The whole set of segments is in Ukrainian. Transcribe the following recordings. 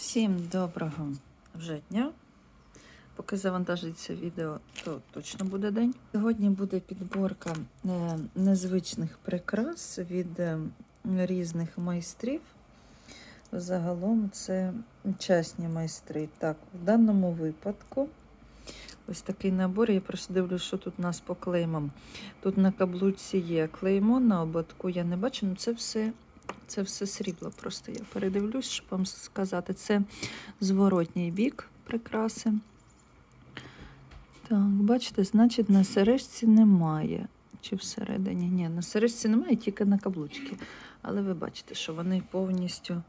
Всім доброго вже дня. Поки завантажиться відео, то точно буде день. Сьогодні буде підборка е, незвичних прикрас від е, різних майстрів. Загалом це частні майстри. Так, в даному випадку ось такий набор. Я просто дивлюсь, що тут у нас по клеймам. Тут на каблуці є клеймо, на ободку я не бачу, ну це все це все срібло. Просто я передивлюсь, щоб вам сказати. Це зворотній бік прикраси. Так, бачите, значить, на сережці немає. Чи всередині? Ні, на сережці немає, тільки на каблучки. Але ви бачите, що вони повністю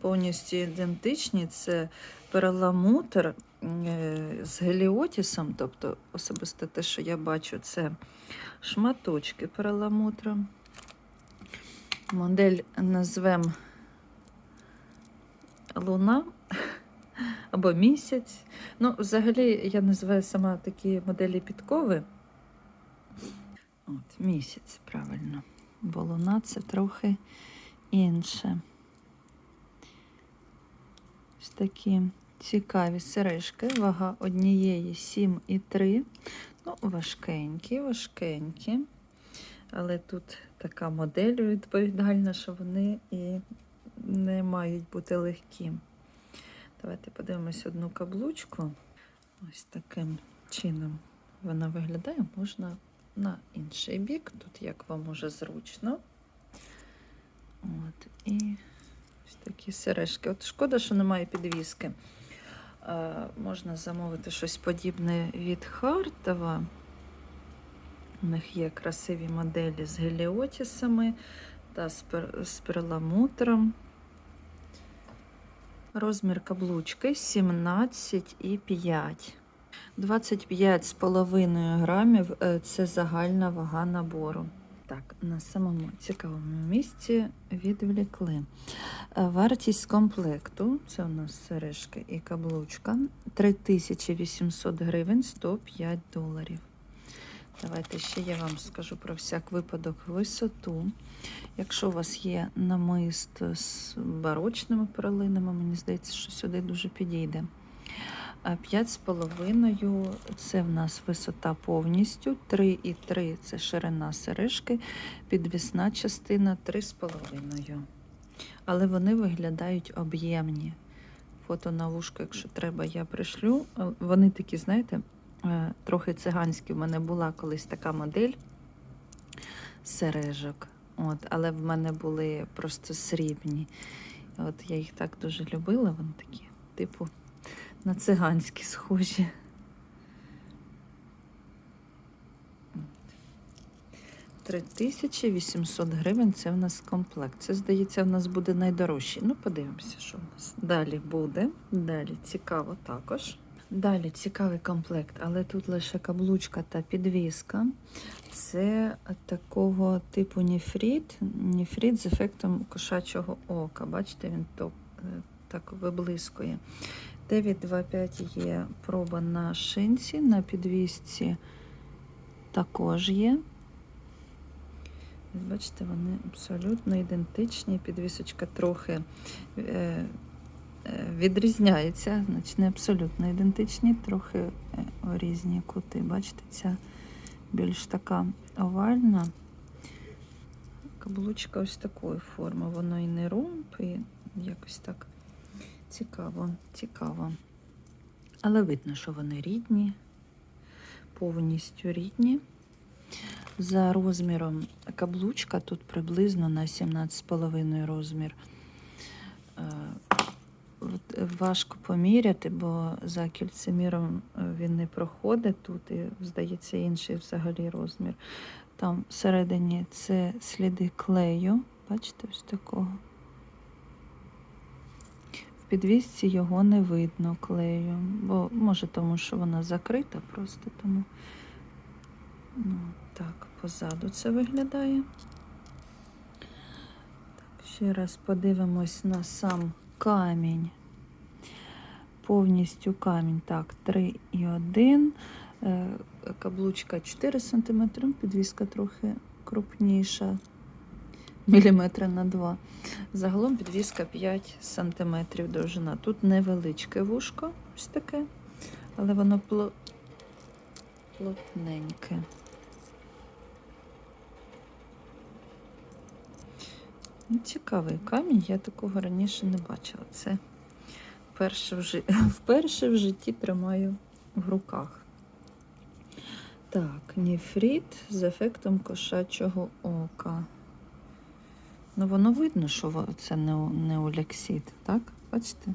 повністю ідентичні. Це перламутр е, з геліотісом, тобто особисто те, що я бачу, це шматочки перламутра. Модель назвемо Луна або місяць. Ну, взагалі, я називаю сама такі моделі підкови. От, місяць, правильно. Бо луна це трохи інше. Ось такі цікаві сережки. Вага однієї 7,3. Ну, важкенькі, важкенькі. Але тут така модель відповідальна, що вони і не мають бути легкі. Давайте подивимось одну каблучку. Ось таким чином вона виглядає. Можна на інший бік, тут як вам уже зручно. От, і ось такі сережки. От шкода, що немає підвіски. Е, можна замовити щось подібне від Хартова. У них є красиві моделі з геліотісами та з, перламутром. Розмір каблучки 17,5. 25,5 грамів е, це загальна вага набору. Так, на самому цікавому місці відвлікли. Е, Вартість комплекту це у нас сережки і каблучка 3800 гривень 105 доларів. Давайте ще я вам скажу про всяк випадок висоту. Якщо у вас є намист з барочними перлинами, мені здається, що сюди дуже підійде. 5,5 це в нас висота повністю, 3,3 це ширина сережки, підвісна частина 3,5. Але вони виглядають об'ємні. Фото на вушко, якщо треба, я пришлю. Вони такі, знаєте, трохи циганські в мене була колись така модель сережок. От, Але в мене були просто срібні. От Я їх так дуже любила, вони такі, типу, на циганські схожі. От. 3800 гривень це в нас комплект. Це, здається, в нас буде найдорожчий. Ну, подивимося, що в нас далі буде. Далі цікаво також. Далі цікавий комплект, але тут лише каблучка та підвіска. Це такого типу ніфріт, ніфріт з ефектом кошачого ока. Бачите, він то, так виблискує. 925 є проба на шинці, на підвісці також є. Бачите, вони абсолютно ідентичні. Підвісочка трохи. Е, відрізняється, значить не абсолютно ідентичні, трохи е, різні кути. Бачите, ця більш така овальна. Каблучка ось такої форми. Воно і не ромб, і якось так цікаво, цікаво. Але видно, що вони рідні, повністю рідні. За розміром каблучка тут приблизно на 17,5 розмір. Важко поміряти, бо за кільцеміром е, він не проходить тут, і, здається, інший взагалі розмір. Там всередині це сліди клею, бачите, ось такого. В підвісці його не видно клею, бо може тому, що вона закрита, просто тому. Ну, Так, позаду це виглядає. Ще раз подивимось на сам камінь. Повністю камінь, так, 3,1, е, каблучка 4 см, підвіска трохи крупніша. міліметра на 2. Загалом підвіска 5 см довжина. Тут невеличке вушко, ось таке, але воно пло- плотненьке. Цікавий камінь, я такого раніше не бачила. Це вперше в, жи... вперше в житті тримаю в руках. Так, ніфріт з ефектом кошачого ока. Ну, воно видно, що це не, не олексіт, так? Бачите?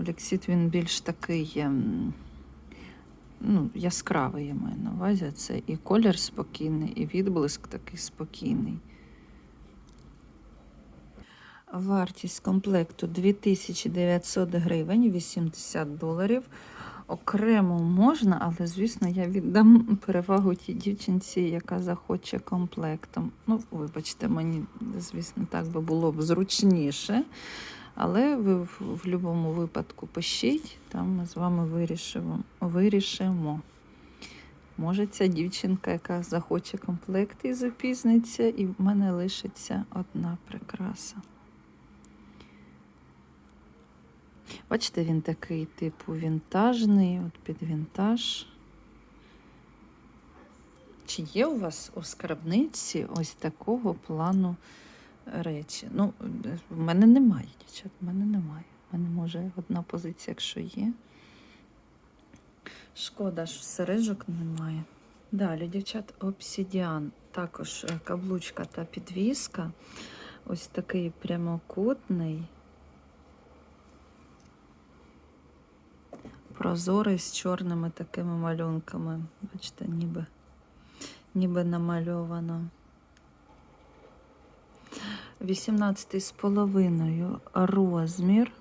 Олексіт він більш такий ем, ну, яскравий, я маю на увазі. Це і колір спокійний, і відблиск такий спокійний. Вартість комплекту 2900 гривень, 80 доларів. Окремо можна, але, звісно, я віддам перевагу тій дівчинці, яка захоче комплектом. Ну, вибачте, мені, звісно, так би було б зручніше. Але ви в, в будь-якому випадку пишіть, там ми з вами вирішимо. вирішимо. Може, ця дівчинка, яка захоче комплект і запізниться, і в мене лишиться одна прикраса. Бачите, він такий, типу, вінтажний, от під вінтаж. Чи є у вас у скарбниці ось такого плану речі? Ну, в мене немає, дівчат, в мене немає. В мене може одна позиція, якщо є. Шкода, що сережок немає. Далі, дівчат, обсідіан. Також е, каблучка та підвіска. Ось такий прямокутний. Прозорий з чорними такими малюнками. Бачите, ніби, ніби намальовано. 18 з половиною розмір.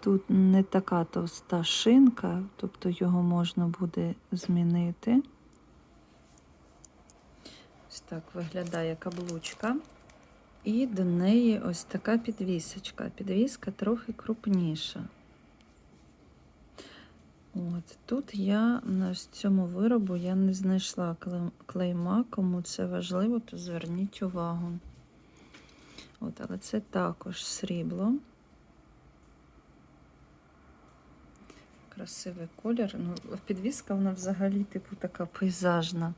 Тут не така товста шинка, тобто його можна буде змінити. Ось так виглядає каблучка. І до неї ось така підвісочка. Підвіска трохи крупніша. От тут я на цьому виробу я не знайшла клейма. Кому це важливо, то зверніть увагу. От, але це також срібло. Красивий колір. Ну, підвіска вона взагалі, типу, така пейзажна.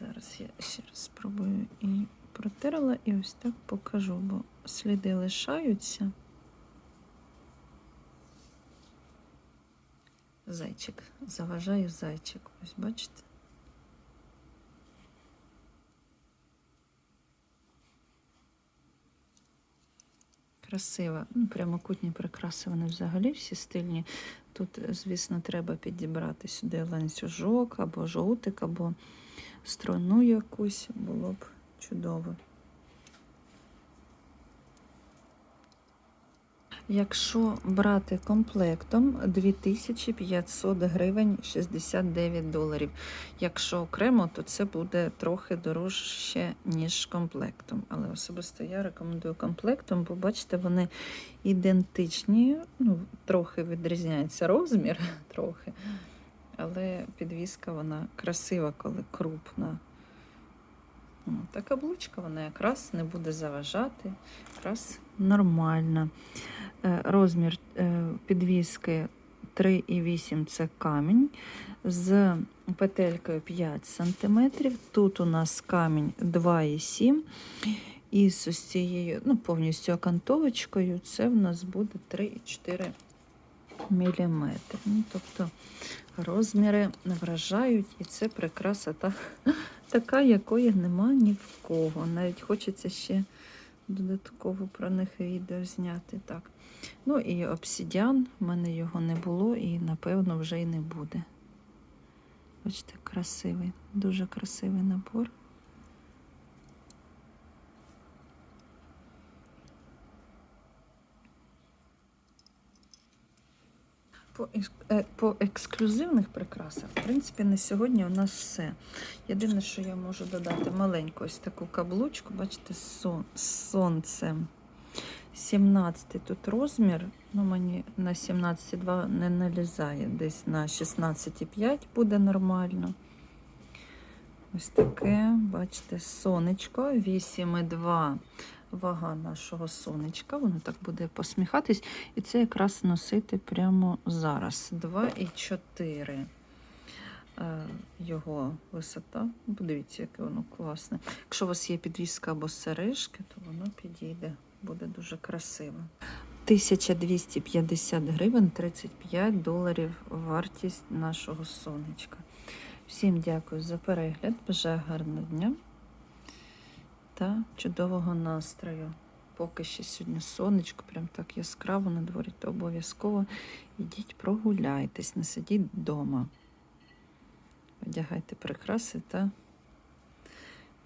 Зараз я ще раз спробую і протерла, і ось так покажу, бо сліди лишаються. Зайчик. Заважаю зайчик. Ось бачите? Красиво. Ну, прямокутні прикраси, вони взагалі всі стильні. Тут, звісно, треба підібрати сюди ланцюжок, або жовтик, або струну якусь. Було б чудово. Якщо брати комплектом 2500 гривень 69 доларів. Якщо окремо, то це буде трохи дорожче, ніж комплектом. Але особисто я рекомендую комплектом, бо бачите, вони ідентичні, ну, трохи відрізняється розмір, трохи. Але підвіска вона красива, коли крупна. Ну, Та каблучка вона якраз не буде заважати, якраз нормальна. Е, Розмір е, підвіски 3,8 це камінь з петелькою 5 см. Тут у нас камінь 2,7 і з ось цією ну, повністю окантовочкою це в нас буде 3,4 мм. Ну, тобто розміри вражають, і це прикраса та, така, якої нема ні в кого. Навіть хочеться ще додатково про них відео зняти. Так. Ну і обсідіан, в мене його не було і, напевно, вже й не буде. Бачите, красивий, дуже красивий набор. По, е, по ексклюзивних прикрасах, в принципі, на сьогодні у нас все. Єдине, що я можу додати маленьку ось таку каблучку, бачите, сон, з сонцем. 17 тут розмір, ну мені на 17,2 не налізає, десь на 16,5 буде нормально. Ось таке, бачите, сонечко 8,2 вага нашого сонечка. Воно так буде посміхатись. І це якраз носити прямо зараз. 2,4 е, його висота. Подивіться, яке воно класне. Якщо у вас є підвіска або сережки, то воно підійде. Буде дуже красиво. 1250 гривень, 35 доларів вартість нашого сонечка. Всім дякую за перегляд. Бажаю гарного дня та чудового настрою. Поки ще сьогодні сонечко, прям так яскраво на дворі, то обов'язково йдіть прогуляйтесь, не сидіть вдома. Одягайте прикраси та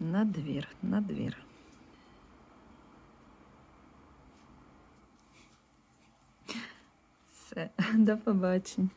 на двір, на двір. Все, до побачення.